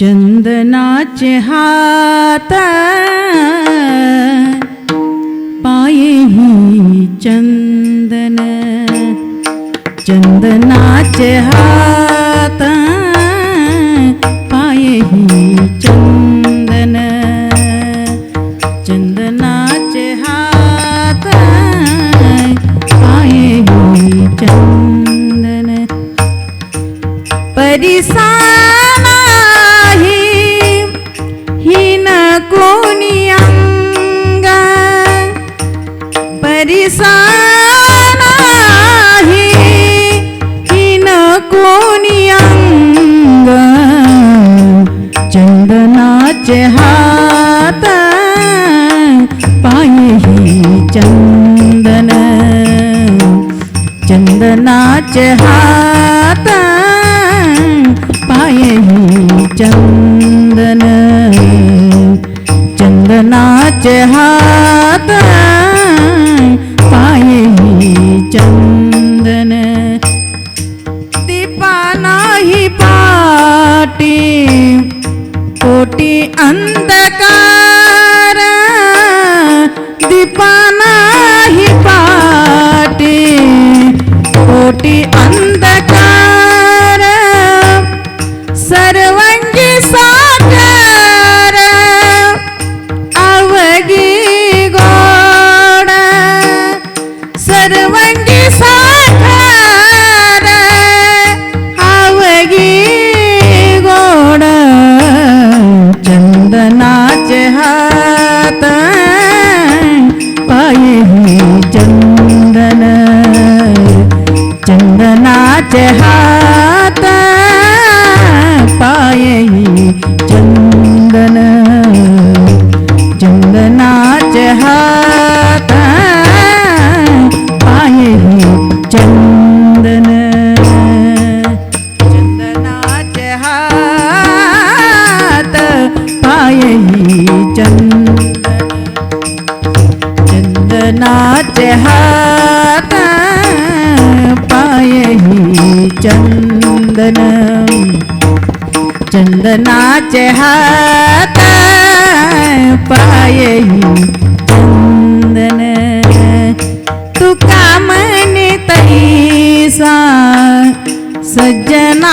चंदनाचे हात पायेही चंदन। चंदनाचे हात पायेही चंदन। चंदनाचे हात पायेही चंदन। परिसा हिन कोणी अंग परिसा नाही हिन कोणी चंदनाचे हात पायही चंदन। चंदनाचे हात पायही चंदन हात पायही चंदन। हात पायही चंदन। चंदनाचे पायही चंदन। चंदन चंदनाचे हात पायही चंदन तुका म्हणे तैसा सज्जना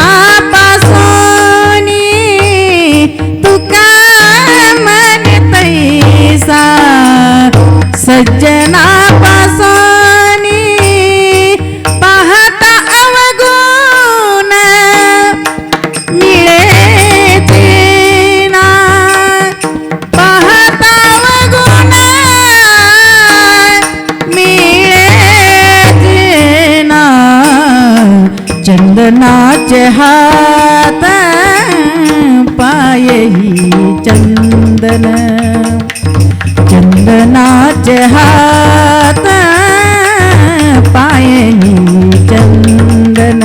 चंदनाचे हात पायही चंदन चंदनाचे हात पायही चंदन।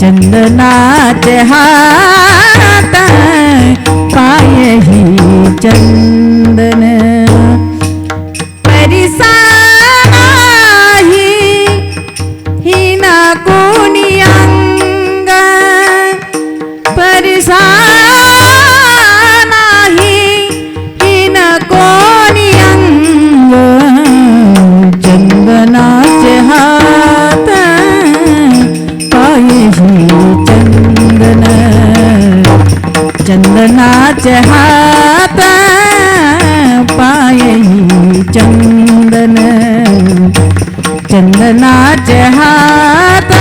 चंदनाचे हात पायही चंदन। परिसा परिसा नाही हिन कोणी अंग चंदनाचे हात पायही चंदन चंदनाचे हात पायही चंदन चंदनाचे हात